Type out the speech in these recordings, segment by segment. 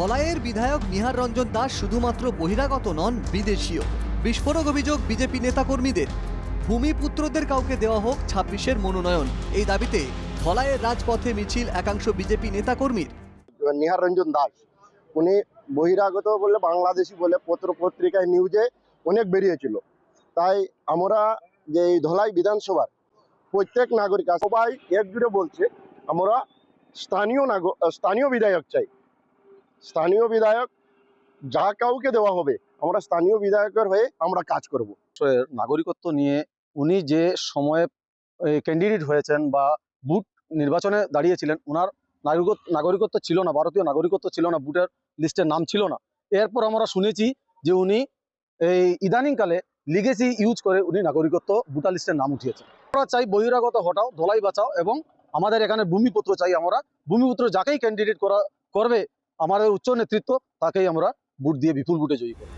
ধলাইয়ের বিধায়ক নিহার রঞ্জন দাস শুধুমাত্র বহিরাগত নন বিদেশীয় বিস্ফোরক অভিযোগ বিজেপি নেতাকর্মীদের। ভূমিপুত্রদের কাউকে দেওয়া হোক ছাব্বিশের মনোনয়ন। এই দাবিতে ধলাইয়ের রাজপথে মিছিল একাংশ বিজেপি নেতাকর্মীর। নিহার রঞ্জন দাস, উনি বহিরাগত বলে বাংলাদেশি বলে পত্র পত্রিকায় নিউজে অনেক বেরিয়েছিল। তাই আমরা যে এই ধলাই বিধানসভার প্রত্যেক নাগরিক সবাই একজুড়ে বলছে, আমরা স্থানীয় স্থানীয় বিধায়ক চাই। স্থানীয় বিধায়ক যা কাউকে দেওয়া হবে, আমরা স্থানীয় বিধায়কের হয়ে আমরা কাজ করব। নাগরিকত্ব নিয়ে উনি যে সময়ে ক্যান্ডিডেট হয়েছেন বা বুট নির্বাচনে দাঁড়িয়েছিলেন ওনার নাগরিকত্ব নাগরিকত্ব ছিল না, ভারতীয় নাগরিকত্ব ছিল না, বুটের লিস্টের নাম ছিল না। এরপর আমরা শুনেছি যে উনি এই ইদানিংকালে লিগেসি ইউজ করে উনি নাগরিকত্ব ভোটার লিস্টের নাম উঠিয়েছেন। আমরা চাই বহিরাগত হটাও, ধলাই বাঁচাও এবং আমাদের এখানে ভূমিপুত্র চাই আমরা। ভূমিপুত্র যাকেই ক্যান্ডিডেট করা, করবে আমাদের উচ্চ নেতৃত্ব তাকেই আমরা ভোট দিয়ে বিপুল ভোটে জয়ী করব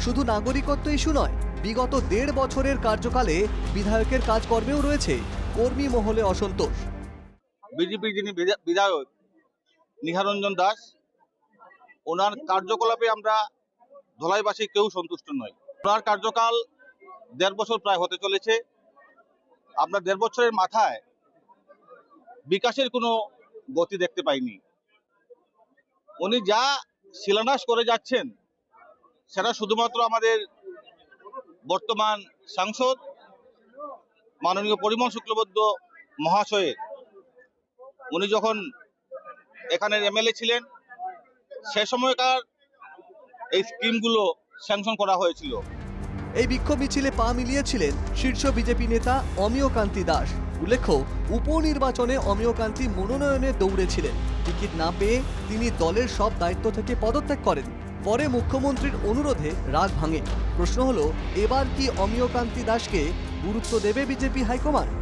শুধু নাগরিকত্ব ইস্যু নয় বিগত দেড় বছরের কার্যকালে বিধায়কের কাজকর্মেও রয়েছে কর্মী মহলে অসন্তোষ। বিজেপির যিনি বিধা- বিধায়ক নিহারঞ্জন দাস ওনার কার্যকলাপে আমরা ধলাইবাসী কেউ সন্তুষ্ট নয় ওনার কার্যকাল দেড় বছর প্রায় হতে চলেছে। আমরা দেড় বছরের মাথায় বিকাশের কোনো গতি দেখতে পাইনি। উনি যা শিলান্যাস করে যাচ্ছেন, সেটা শুধুমাত্র আমাদের বর্তমান সাংসদ মাননীয় পরিমল শুক্লবদ্ধ মহাশয়ের। উনি যখন এখানের এমএলএ ছিলেন, সে সময়কার এই স্কিমগুলো স্যাংশন করা হয়েছিল। এই বিক্ষোভ মিছিলে পা মিলিয়েছিলেন শীর্ষ বিজেপি নেতা অমিয় কান্তি দাস। উল্লেখ্য উপনির্বাচনে অমিয়কান্তি মনোনয়নে দৌড়েছিলেন। টিকিট না পেয়ে তিনি দলের সব দায়িত্ব থেকে পদত্যাগ করেন। পরে মুখ্যমন্ত্রীর অনুরোধে রাগ ভাঙে। প্রশ্ন হলো এবার কি অমিয়কান্তি দাসকে গুরুত্ব দেবে বিজেপি হাইকমান্ড?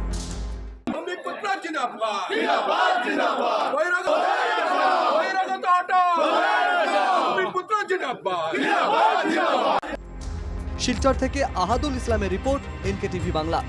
ভূমিপুত্র জিন্দাবাদ। জিন্দাবাদ জিন্দাবাদ। বৈরাগত বৈরাগত অটো। ভূমিপুত্র জিন্দাবাদ। জিন্দাবাদ শিলচর থেকে আহাদুল ইসলামের রিপোর্ট এনকে টিভি বাংলা।